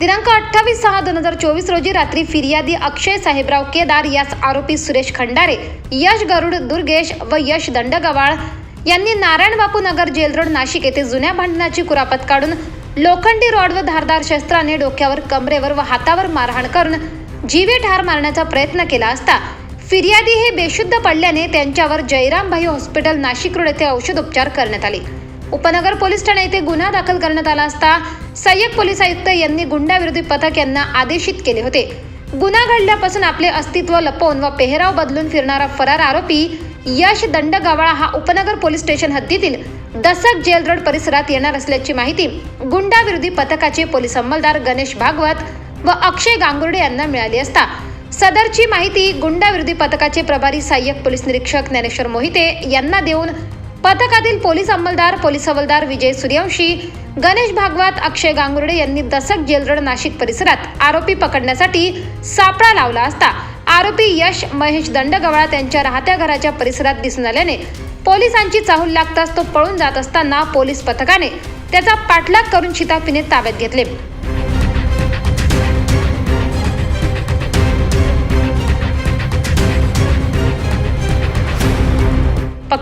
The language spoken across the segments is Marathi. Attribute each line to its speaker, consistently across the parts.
Speaker 1: दिनांक अठ्ठावीस सहा दोन हजार चोवीस रोजी रात्री फिर्यादी अक्षय साहेबराव केदार यास आरोपी सुरेश खंडारे यश गरुड दुर्गेश व यश दंडगवाळ यांनी नारायण बापू नगर जेल रोड नाशिक येथे जुन्या भांडणाची कुरापत काढून लोखंडी रॉड व धारदार शस्त्राने डोक्यावर कमरेवर व हातावर मारहाण करून जीवे ठार मारण्याचा प्रयत्न केला असता फिर्यादी हे बेशुद्ध पडल्याने त्यांच्यावर जयरामभाई हॉस्पिटल नाशिक रोड येथे औषधोपचार करण्यात आले. उपनगर पोलीस ठाणे येथे गुन्हा दाखल करण्यात आला असता सहाय्यक पोलीस आयुक्त यांनी गुंडाविरोधी पथक यांना आदेशित केले होते. गुन्हा घडल्यापासून आपले अस्तित्व लपवून व पेहराव बदलून फिरणारा फरार आरोपी यश दंडगावाळा हा उपनगर पोलीस स्टेशन हद्दीतील दसक जेल रोड परिसरात येणार असल्याची माहिती गुंडाविरोधी पथकाचे पोलीस अंमलदार गणेश भागवत व अक्षय गांगुर्डे यांना मिळाली असता. सदरची माहिती गुंडाविरोधी पथकाचे प्रभारी सहाय्यक पोलीस निरीक्षक ज्ञानेश्वर मोहिते यांना देऊन पथकातील पोलीस अंमलदार पोलीस हवालदार विजय सूर्यवंशी गणेश भागवत अक्षय गांगुर्डे यांनी दसक जेलरोड नाशिक परिसरात आरोपी पकडण्यासाठी सापळा लावला असता. आरोपी यश महेश दंडगवळा त्यांच्या राहत्या घराच्या परिसरात दिसून आल्याने पोलिसांची चाहूल लागताच तो पळून जात असताना पोलीस पथकाने त्याचा पाठलाग करून शिताफीने ताब्यात घेतले.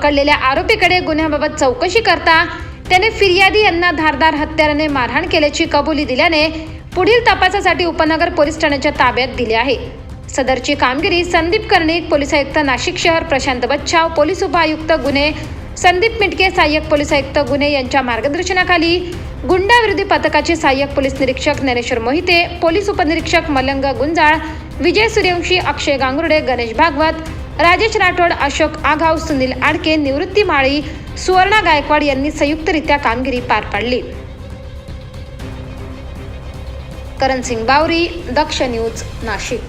Speaker 1: पकडलेल्या आरोपीकडे गुन्ह्याबाबत चौकशी करता त्याने फिर्यादी यांना धारदार हत्याराने मारहाण केल्याची कबुली दिल्याने पुढील तपासासाठी उपनगर पोलीस ठाण्याच्या ताब्यात दिले आहे. सदरची कामगिरी संदीप कर्णिक पोलीस आयुक्त नाशिक शहर प्रशांत बच्छाव पोलीस उपआयुक्त गुन्हे संदीप मिटके सहाय्यक पोलीस आयुक्त गुन्हे यांच्या मार्गदर्शनाखाली गुंडाविरोधी पथकाचे सहाय्यक पोलीस निरीक्षक ज्ञानेश्वर मोहिते पोलीस उपनिरीक्षक मलंग गुंजाळ विजय सूर्यवंशी अक्षय गांगुर्डे गणेश भागवत राजेश राठोड अशोक आघाव सुनील आडके निवृत्ती माळी सुवर्णा गायकवाड यांनी संयुक्तरित्या कामगिरी पार पाडली. करण सिंग बावरी दक्ष न्यूज नाशिक.